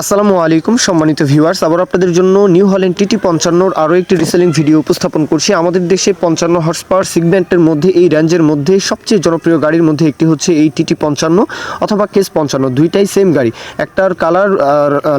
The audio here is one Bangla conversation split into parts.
আসসালামু আলাইকুম, সম্মানিত ভিউয়ার্স আবার আপনাদের জন্য নিউ হল্যান্ড টিটি পঞ্চান্নর আরও একটি রিসেলিং ভিডিও উপস্থাপন করছি। আমাদের দেশে পঞ্চান্ন হর্স পাওয়ার সিগমেন্টের মধ্যে, এই রেঞ্জের মধ্যে সবচেয়ে জনপ্রিয় গাড়ির মধ্যে একটি হচ্ছে এই টিটি পঞ্চান্ন অথবা কেস পঞ্চান্ন, দুইটাই সেম গাড়ি। একটার কালার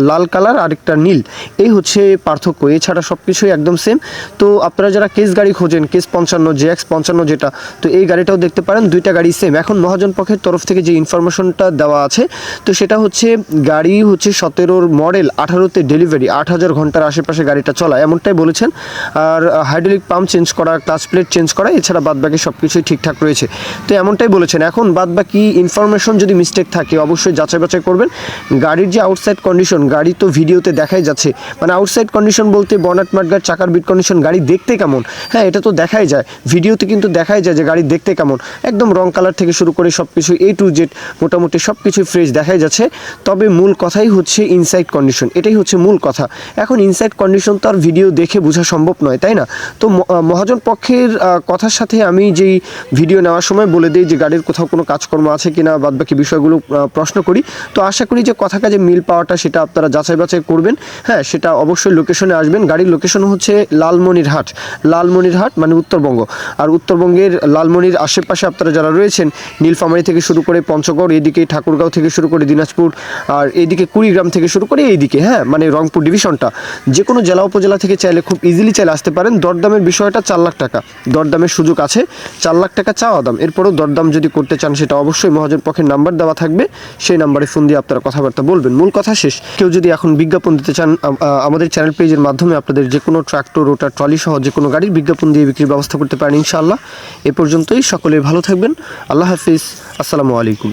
লাল কালার আরেকটা নীল। এই হচ্ছে পার্থক্য। এছাড়া সব কিছুই একদম সেম তো আপনারা যারা কেস গাড়ি খোঁজেন কেস পঞ্চান্ন জেএক্স পঞ্চান্ন যেটা, তো এই গাড়িটাও দেখতে পারেন, দুইটা গাড়ি সেম এখন মহাজন পক্ষের তরফ থেকে যে ইনফরমেশনটা দেওয়া আছে, তো সেটা হচ্ছে গাড়ি হচ্ছে সতেরোর মডেল আঠারোতে ডেলিভারি, আট হাজার ঘণ্টার আশেপাশে গাড়িটা চলা, এমনটাই বলেছেন। আর হাইড্রোলিক পাম্প চেঞ্জ করা, ক্লাচ প্লেট চেঞ্জ করা, এছাড়া বাদবাকি সব কিছুই ঠিকঠাক রয়েছে। তো এমনটাই বলেছেন। এখন বাদবাকি ইনফরমেশন যদি মিস্টেক থাকে, অবশ্যই যাচাই বাছাই করবেন। গাড়ির যে আউটসাইড কন্ডিশন গাড়ি তো ভিডিওতে দেখাই যাচ্ছে। মানে আউটসাইড কন্ডিশন বলতে বনাট মাটগার, চাকার বিট কন্ডিশন গাড়ি দেখতে কেমন? হ্যাঁ এটা তো দেখাই যায়। ভিডিওতে কিন্তু দেখাই যায় যে গাড়ি দেখতে কেমন। একদম রং কালার থেকে শুরু করে সব কিছু এ টু জেড মোটামুটি সব কিছু ফ্রেশ দেখাই যাচ্ছে। তবে মূল কথাই হচ্ছে ইনসাইড কন্ডিশন এটাই হচ্ছে মূল কথা। এখন ইনসাইড কন্ডিশন তো আর ভিডিও দেখে বোঝা সম্ভব নয়, তাই না? তো মহাজন পক্ষের কথার সাথে আমি যেই ভিডিও নেওয়ার সময় বলে দিই যে গাড়ির কোথাও কোনো কাজকর্ম আছে কিনা বাদ বাকি বিষয়গুলো প্রশ্ন করি। তো আশা করি যে কথা কাজে মিল পাওয়াটা সেটা আপনারা যাচাই বাছাই করবেন। হ্যাঁ সেটা অবশ্যই লোকেশনে আসবেন। গাড়ির লোকেশন হচ্ছে লালমনিরহাট। লালমনিরহাট মানে উত্তরবঙ্গ। আর উত্তরবঙ্গের লালমনির আশেপাশে আপনারা যারা রয়েছেন, নীলফামারী থেকে শুরু করে পঞ্চগড়, এদিকে ঠাকুরগাঁও থেকে শুরু করে দিনাজপুর, আর এদিকে কুড়িগ্রাম থেকে শুরু করে এইদিকে হ্যাঁ মানে রংপুর ডিভিশনটা যে কোনো জেলা উপজেলা থেকে চাইলে খুব ইজিলি চাইলে আসতে পারেন। দরদামের বিষয়টা চার লাখ টাকা। দরদামের সুযোগ আছে, চার লাখ টাকা চাওয়া দাম। এরপরও দরদাম যদি করতে চান সেটা অবশ্যই মহাজন পক্ষের নাম্বার দেওয়া থাকবে। সেই নাম্বারে ফোন দিয়ে আপনারা কথাবার্তা বলবেন। মূল কথা শেষ, কেউ যদি এখন বিজ্ঞাপন দিতে চান আমাদের চ্যানেল পেজের মাধ্যমে আপনাদের যে কোনো ট্রাক্টর রোটার ট্রলি সহ যে কোনো গাড়ির বিজ্ঞাপন দিয়ে বিক্রির ব্যবস্থা করতে পারেন ইনশাআল্লাহ। এ পর্যন্তই, সকলে ভালো থাকবেন। আল্লাহ হাফিজ। আসসালামু আলাইকুম।